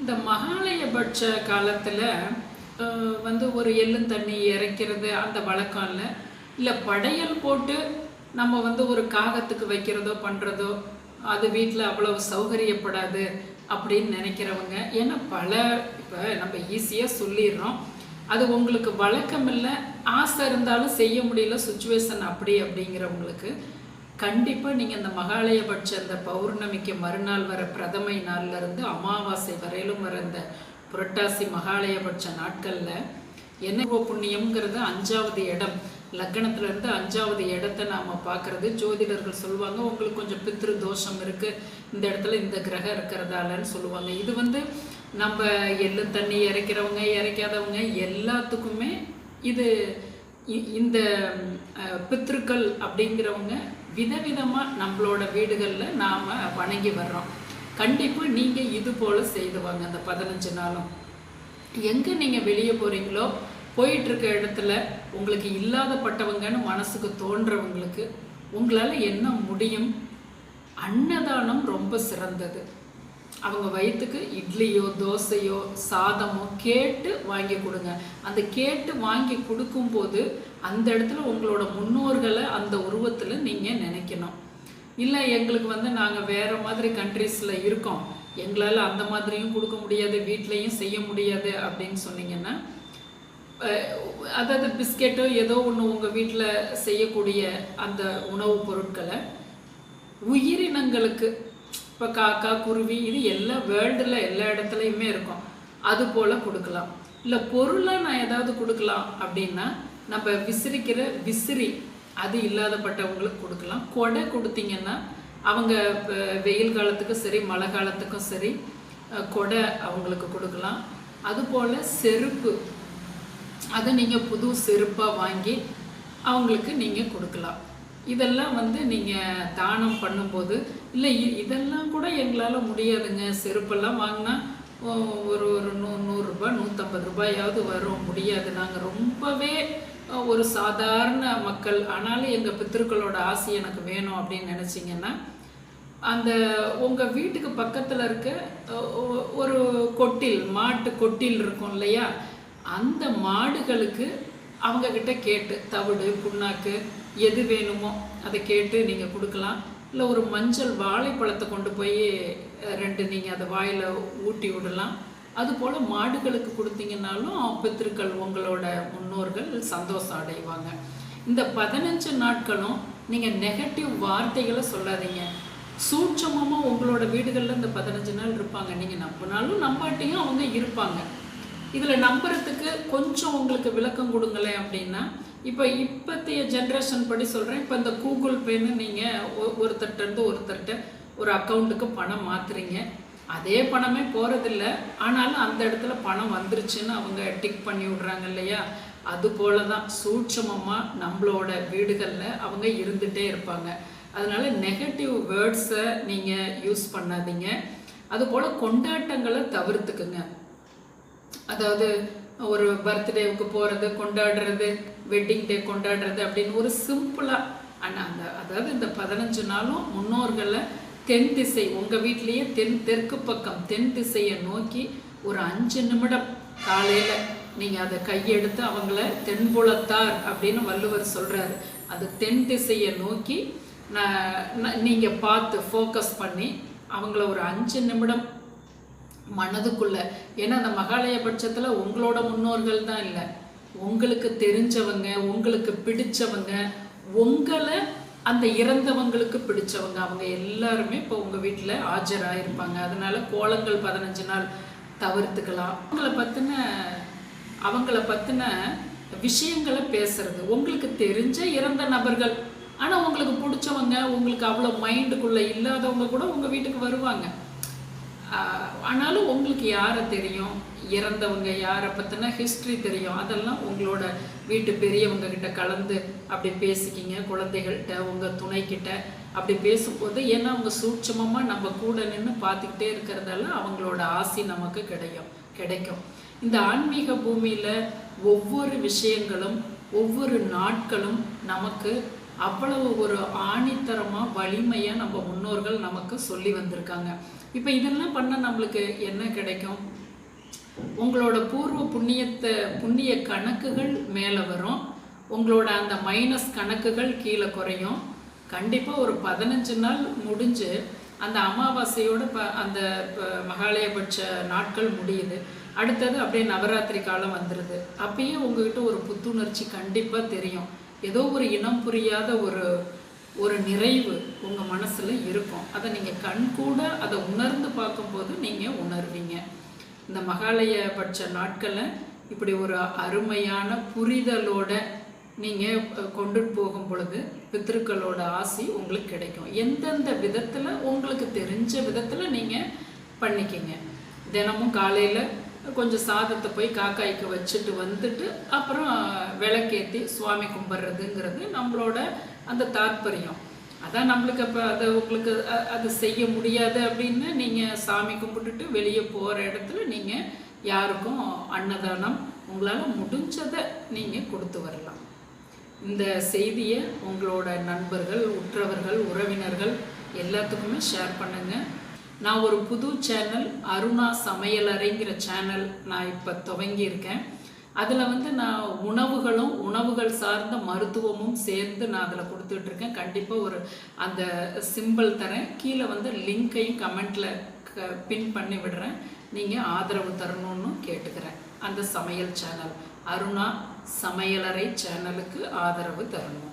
இந்த மகாலயபட்ச காலத்தில் வந்து ஒரு எள்ளும் தண்ணி இறைக்கிறது அந்த வழக்கம் இல்லை. இல்லை படையல் போட்டு நம்ம வந்து ஒரு காகத்துக்கு வைக்கிறதோ பண்ணுறதோ அது வீட்டில் அவ்வளவு சௌகரியப்படாது அப்படின்னு நினைக்கிறவங்க ஏன்னா பல இப்போ நம்ம ஈஸியாக சொல்லிடுறோம். அது உங்களுக்கு வழக்கம் இல்லை ஆசை இருந்தாலும் செய்ய முடியல சுச்சுவேஷன் அப்படி அப்படிங்கிறவங்களுக்கு கண்டிப்பாக நீங்கள் இந்த மகாலயபட்ச இந்த பௌர்ணமிக்கு மறுநாள் வர பிரதமை நாள்ல இருந்து அமாவாசை வரையிலும் வர இந்த புரட்டாசி மகாலயபட்ச நாட்களில் என்ன புண்ணியம்ங்கிறது அஞ்சாவது இடம். லக்னத்துல இருந்து அஞ்சாவது இடத்த நாம பார்க்குறது. ஜோதிடர்கள் சொல்லுவாங்க உங்களுக்கு கொஞ்சம் பித்ரு தோஷம் இருக்கு. இந்த இடத்துல இந்த கிரகம் இருக்கிறதாலன்னு சொல்லுவாங்க. இது வந்து நம்ம எள்ளு தண்ணி இறைக்கிறவங்க இறைக்காதவங்க எல்லாத்துக்குமே இது இந்த பித்ருக்கள் அப்படிங்கிறவங்க விதவிதமாக நம்மளோட வீடுகளில் நாம் வணங்கி வர்றோம். கண்டிப்பாக நீங்கள் இது போல் செய்துவாங்க அந்த பதினஞ்சு நாளும். எங்கே நீங்கள் வெளியே போகிறீங்களோ போயிட்டுருக்க இடத்துல உங்களுக்கு இல்லாதப்பட்டவங்கன்னு மனசுக்கு தோன்றவங்களுக்கு உங்களால் என்ன முடியும்? அன்னதானம் ரொம்ப சிறந்தது. அவங்க வயிற்றுக்கு இட்லியோ தோசையோ சாதமோ கேட்டு வாங்கி கொடுங்க. அந்த கேட்டு வாங்கி கொடுக்கும்போது அந்த இடத்துல உங்களோட முன்னோர்களை அந்த உருவத்தில் நீங்கள் நினைக்கணும். இல்லை எங்களுக்கு வந்து நாங்கள் வேறு மாதிரி கண்ட்ரீஸில் இருக்கோம். எங்களால் அந்த மாதிரியும் கொடுக்க முடியாது வீட்லேயும் செய்ய முடியாது அப்படின்னு சொன்னீங்கன்னா அதாவது பிஸ்கெட்டோ ஏதோ ஒன்று உங்கள் வீட்டில் செய்யக்கூடிய அந்த உணவுப் பொருட்களை உயிரினங்களுக்கு இப்போ காக்கா குருவி இது எல்லா வேர்ல்டில் எல்லா இடத்துலையுமே இருக்கும். அது போல் கொடுக்கலாம். இல்லை பொருளாக நான் ஏதாவது கொடுக்கலாம் அப்படின்னா நம்ம விசிறிக்கிற விசிறி அது இல்லாதப்பட்டவங்களுக்கு கொடுக்கலாம். கொடை கொடுத்தீங்கன்னா அவங்க வெயில் காலத்துக்கும் சரி மழை காலத்துக்கும் சரி கொடை அவங்களுக்கு கொடுக்கலாம். அதுபோல் செருப்பு அதை நீங்கள் புது செருப்பாக வாங்கி அவங்களுக்கு நீங்கள் கொடுக்கலாம். இதெல்லாம் வந்து நீங்கள் தானம் பண்ணும்போது இல்லை இதெல்லாம் கூட எங்களால் முடியாதுங்க. செருப்பெல்லாம் வாங்கினா ஒரு ஒரு நூ நூறுரூபா நூற்றம்பது ரூபாயாவது வரும். முடியாது. நாங்கள் ரொம்பவே ஒரு சாதாரண மக்கள் ஆனாலும் எங்கள் பித்திருக்களோட ஆசை எனக்கு வேணும் அப்படின்னு நினச்சிங்கன்னா அந்த உங்கள் வீட்டுக்கு பக்கத்தில் இருக்க ஒரு கொட்டில் மாட்டு கொட்டில் இருக்கும் இல்லையா? அந்த மாடுகளுக்கு அவங்கக்கிட்ட கேட்டு தவிடு புண்ணாக்கு எது வேணுமோ அதை கேட்டு நீங்கள் கொடுக்கலாம். இல்லை ஒரு மஞ்சள் வாழைப்பழத்தை கொண்டு போய் ரெண்டு நீங்கள் அதை வாயில் ஊட்டி விடலாம். அதுபோல் மாடுகளுக்கு கொடுத்தீங்கன்னாலும் பித்திருக்கள் உங்களோட முன்னோர்கள் சந்தோஷம் அடைவாங்க. இந்த பதினஞ்சு நாட்களும் நீங்கள் நெகட்டிவ் வார்த்தைகளை சொல்லாதீங்க. சூட்சமாக உங்களோட வீடுகளில் இந்த பதினஞ்சு நாள் இருப்பாங்க. நீங்கள் நம்பினாலும் நம்பாட்டியும் அவங்க இருப்பாங்க. இதில் நம்புறதுக்கு கொஞ்சம் உங்களுக்கு விளக்கம் கொடுங்களேன் அப்படின்னா இப்போ இப்போத்தைய ஜென்ரேஷன் படி சொல்கிறேன் இப்போ இந்த கூகுள் பேன்னு நீங்கள் ஒருத்தர்கிட்ட இருந்து ஒருத்தர்கிட்ட ஒரு அக்கௌண்ட்டுக்கு பணம் மாற்றுறீங்க அதே பணமே போகிறதில்ல ஆனாலும் அந்த இடத்துல பணம் வந்துருச்சுன்னு அவங்க டிக் பண்ணி விடுறாங்க இல்லையா? அது போல தான் சூட்சமமாக நம்மளோட வீடுகளில் அவங்க இருந்துகிட்டே இருப்பாங்க. அதனால் நெகட்டிவ் வேர்ட்ஸை நீங்கள் யூஸ் பண்ணாதீங்க. அதுபோல் கொண்டாட்டங்களை தவிர்த்துக்குங்க. அதாவது ஒரு பர்த்டேவுக்கு போகிறது கொண்டாடுறது வெட்டிங் டே கொண்டாடுறது அப்படின்னு ஒரு சிம்பிளாக ஆனால் அந்த அதாவது இந்த பதினஞ்சு நாளும் முன்னோர்களை தென் திசை உங்கள் வீட்லேயே தென் தெற்கு பக்கம் தென் திசையை நோக்கி ஒரு அஞ்சு நிமிடம் காலையில் நீங்கள் அதை கையெடுத்து அவங்கள தென்புலத்தார் அப்படின்னு வள்ளுவர் சொல்கிறாரு அது தென் திசையை நோக்கி நான் நீங்கள் பார்த்து ஃபோக்கஸ் பண்ணி அவங்கள ஒரு அஞ்சு நிமிடம் மனதுக்குள்ள. ஏன்னா அந்த மகாலய பட்சத்தில் உங்களோட முன்னோர்கள் தான் இல்லை. உங்களுக்கு தெரிஞ்சவங்க உங்களுக்கு பிடிச்சவங்க உங்களை அந்த இறந்தவங்களுக்கு பிடிச்சவங்க. அவங்க எல்லாருமே இப்போ உங்கள் வீட்டில் ஆஜராக இருப்பாங்க அதனால கோலங்கள் பதினஞ்சு நாள் தவிர்த்துக்கலாம். அவங்கள பற்றின அவங்கள பற்றின விஷயங்களை பேசுறது. உங்களுக்கு தெரிஞ்ச இறந்த நபர்கள். ஆனால் உங்களுக்கு பிடிச்சவங்க உங்களுக்கு அவ்வளோ மைண்டுக்குள்ளே இல்லாதவங்க கூட உங்கள் வீட்டுக்கு வருவாங்க. ஆனாலும் உங்களுக்கு யாரை தெரியும்? இறந்தவங்க யாரை பற்றின ஹிஸ்ட்ரி தெரியும்? அதெல்லாம் உங்களோட வீட்டு பெரியவங்க கிட்ட கலந்து அப்படி பேசிக்கிங்க. குழந்தைகள்கிட்ட உங்கள் துணைக்கிட்ட அப்படி பேசும்போது ஏன்னா அவங்க சூட்சமமாக நம்ம கூட நின்று பார்த்துக்கிட்டே இருக்கிறதால அவங்களோட ஆசி நமக்கு கிடைக்கும் கிடைக்கும். இந்த ஆன்மீக பூமியில் ஒவ்வொரு விஷயங்களும் ஒவ்வொரு நாட்களும் நமக்கு அவ்வளவு ஒரு ஆணித்தரமாக வலிமையாக நம்ம முன்னோர்கள் நமக்கு சொல்லி வந்திருக்காங்க. இப்போ இதெல்லாம் பண்ண நம்மளுக்கு என்ன கிடைக்கும்? உங்களோட பூர்வ புண்ணியத்தை புண்ணிய கணக்குகள் மேலே வரும். உங்களோட அந்த மைனஸ் கணக்குகள் கீழே குறையும். கண்டிப்பாக ஒரு பதினஞ்சு நாள் முடிஞ்சு அந்த அமாவாசையோட ப அந்த மகாலயபட்ச நாட்கள் முடியுது. அடுத்தது அப்படியே நவராத்திரி காலம் வந்துடுது அப்பயும் உங்ககிட்ட ஒரு புத்துணர்ச்சி கண்டிப்பாக தெரியும். ஏதோ ஒரு இனம் புரியாத ஒரு ஒரு நிறைவு உங்கள் மனசில் இருக்கும். அதை நீங்கள் கண்கூட அதை உணர்ந்து பார்க்கும்போது நீங்கள் உணர்வீங்க. இந்த மகாலயபட்ச நாட்களை இப்படி ஒரு அருமையான புரிதலோட நீங்கள் கொண்டுட்டு போகும் பொழுது பித்திருக்களோட ஆசி உங்களுக்கு கிடைக்கும். எந்தெந்த விதத்தில் உங்களுக்கு தெரிஞ்ச விதத்தில் நீங்கள் பண்ணிக்கிங்க. தினமும் காலையில் கொஞ்சம் சாதத்தை போய் காக்காய்க்கு வச்சுட்டு வந்துட்டு அப்புறம் விளக்கேற்றி சுவாமி கும்பிட்றதுங்கிறது நம்மளோட அந்த தாற்பயம் அதான் நம்மளுக்கு அப்போ அதை உங்களுக்கு அதை அது செய்ய முடியாது அப்படின்னு நீங்கள் சாமி கும்பிட்டுட்டு வெளியே போகிற இடத்துல நீங்கள் யாருக்கும் அன்னதானம் உங்களால் முடிஞ்சதை நீங்கள் கொடுத்து வரலாம். இந்த செய்தியை உங்களோட நண்பர்கள் உற்றவர்கள் உறவினர்கள் எல்லாத்துக்குமே ஷேர் பண்ணுங்கள் நான் ஒரு புது சேனல் அருணா சமையலறைங்கிற சேனல் நான் இப்போ துவங்கியிருக்கேன். அதில் வந்து நான் உணவுகளும் உணவுகள் சார்ந்த மருத்துவமும் சேர்ந்து நான் அதில் கொடுத்துட்ருக்கேன். கண்டிப்பாக ஒரு அந்த சிம்பிள் தரேன். கீழே வந்து லிங்க்கையும் கமெண்ட்டில் க பின் பண்ணி விடுறேன். நீங்கள் ஆதரவு தரணும்னு கேட்டுக்கிறேன். அந்த சமையல் சேனல் அருணா சமையலறை சேனலுக்கு ஆதரவு தரணும்.